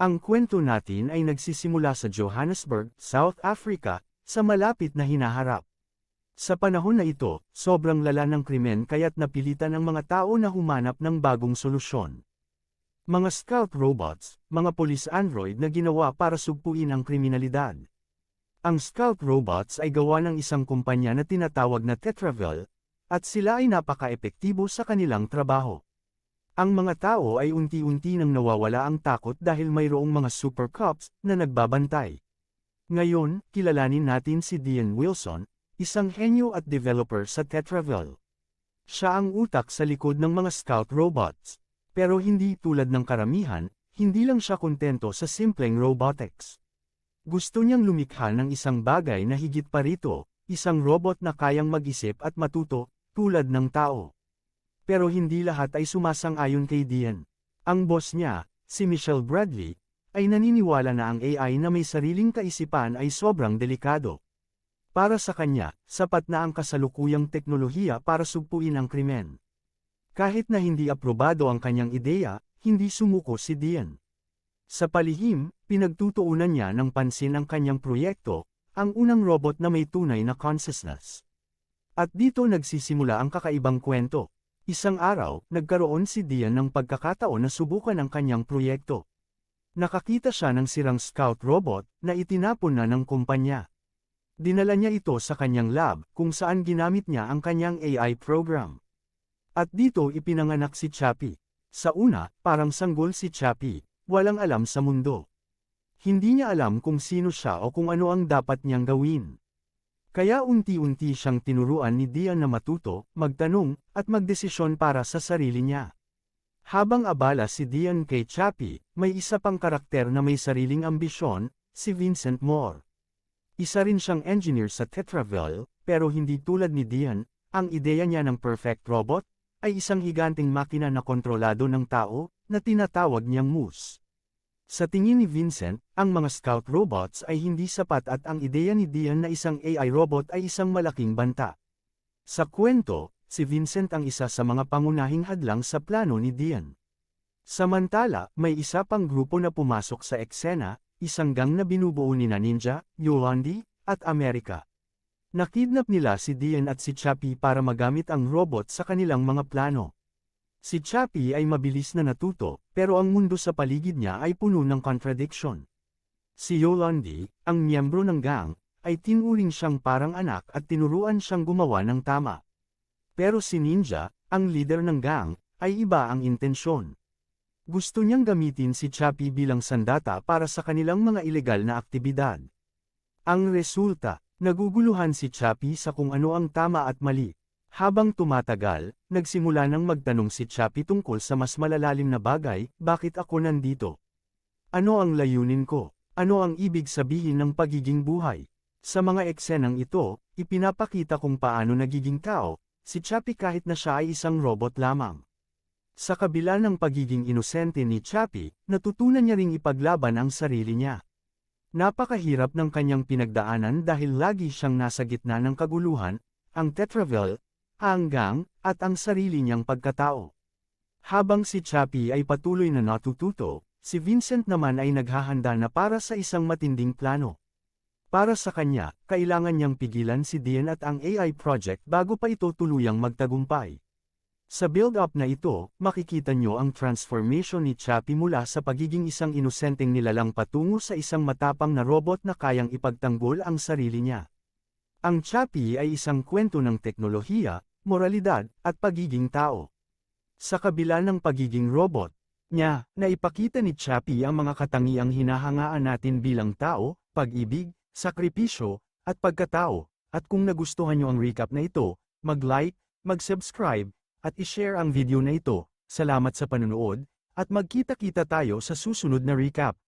Ang kwento natin ay nagsisimula sa Johannesburg, South Africa, sa malapit na hinaharap. Sa panahon na ito, sobrang lala ng krimen kaya't napilitan ang mga tao na humanap ng bagong solusyon. Mga scout robots, mga police android na ginawa para sugpuin ang kriminalidad. Ang scout robots ay gawa ng isang kumpanya na tinatawag na Tetravel, at sila ay napaka-epektibo sa kanilang trabaho. Ang mga tao ay unti-unti nang nawawala ang takot dahil mayroong mga super cops na nagbabantay. Ngayon, kilalanin natin si Dian Wilson, isang henyo at developer sa Tetravel. Siya ang utak sa likod ng mga scout robots. Pero hindi tulad ng karamihan, hindi lang siya kontento sa simpleng robotics. Gusto niyang lumikha ng isang bagay na higit pa rito, isang robot na kayang mag-isip at matuto, tulad ng tao. Pero hindi lahat ay sumasang-ayon kay Dian. Ang boss niya, si Michelle Bradley, ay naniniwala na ang AI na may sariling kaisipan ay sobrang delikado. Para sa kanya, sapat na ang kasalukuyang teknolohiya para sugpuin ang krimen. Kahit na hindi aprobado ang kanyang ideya, hindi sumuko si Dian. Sa palihim, pinagtutuunan niya ng pansin ang kanyang proyekto, ang unang robot na may tunay na consciousness. At dito nagsisimula ang kakaibang kwento. Isang araw, nagkaroon si Dian ng pagkakataon na subukan ang kanyang proyekto. Nakakita siya ng sirang scout robot na itinapon na ng kumpanya. Dinala niya ito sa kanyang lab kung saan ginamit niya ang kanyang AI program. At dito ipinanganak si Chappie. Sa una, parang sanggol si Chappie, walang alam sa mundo. Hindi niya alam kung sino siya o kung ano ang dapat niyang gawin. Kaya unti-unti siyang tinuruan ni Dian na matuto, magtanong, at magdesisyon para sa sarili niya. Habang abala si Dian kay Chappie, may isa pang karakter na may sariling ambisyon, si Vincent Moore. Isa rin siyang engineer sa Tetravel, pero hindi tulad ni Dian, ang ideya niya ng perfect robot, ay isang higanting makina na kontrolado ng tao, na tinatawag niyang Moose. Sa tingin ni Vincent, ang mga scout robots ay hindi sapat at ang ideya ni Dian na isang AI robot ay isang malaking banta. Sa kwento, si Vincent ang isa sa mga pangunahing hadlang sa plano ni Dian. Samantala, may isa pang grupo na pumasok sa eksena, isang gang na binubuo ni na Ninja, Yolandi, at Amerika. Nakidnap nila si Dian at si Chappie para magamit ang robot sa kanilang mga plano. Si Chappie ay mabilis na natuto, pero ang mundo sa paligid niya ay puno ng contradiction. Si Yolandi, ang miyembro ng gang, ay tinuring siyang parang anak at tinuruan siyang gumawa ng tama. Pero si Ninja, ang leader ng gang, ay iba ang intensyon. Gusto niyang gamitin si Chappie bilang sandata para sa kanilang mga ilegal na aktibidad. Ang resulta, Naguguluhan si Chappie sa kung ano ang tama at mali. Habang tumatagal, nagsimula nang magtanong si Chappie tungkol sa mas malalalim na bagay, bakit ako nandito? Ano ang layunin ko? Ano ang ibig sabihin ng pagiging buhay? Sa mga eksenang ito, ipinapakita kung paano nagiging tao, si Chappie kahit na siya ay isang robot lamang. Sa kabila ng pagiging inosente ni Chappie, natutunan niya ring ipaglaban ang sarili niya. Napakahirap ng kanyang pinagdaanan dahil lagi siyang nasa gitna ng kaguluhan, ang Tetravel, hanggang, at ang sarili niyang pagkatao. Habang si Chappie ay patuloy na natututo, si Vincent naman ay naghahanda na para sa isang matinding plano. Para sa kanya, kailangan niyang pigilan si Dian at ang AI project bago pa ito tuluyang magtagumpay. Sa build-up na ito, makikita nyo ang transformation ni Chappie mula sa pagiging isang inosenteng nilalang patungo sa isang matapang na robot na kayang ipagtanggol ang sarili niya. Ang Chappie ay isang kwento ng teknolohiya, moralidad, at pagiging tao. Sa kabila ng pagiging robot, niya, naipakita ni Chappie ang mga katangiang hinahangaan natin bilang tao, pag-ibig, sakripisyo, at pagkatao. At kung nagustuhan nyo ang recap na ito, mag-like, mag-subscribe, at ishare ang video na ito. Salamat sa panunood, at magkita-kita tayo sa susunod na recap.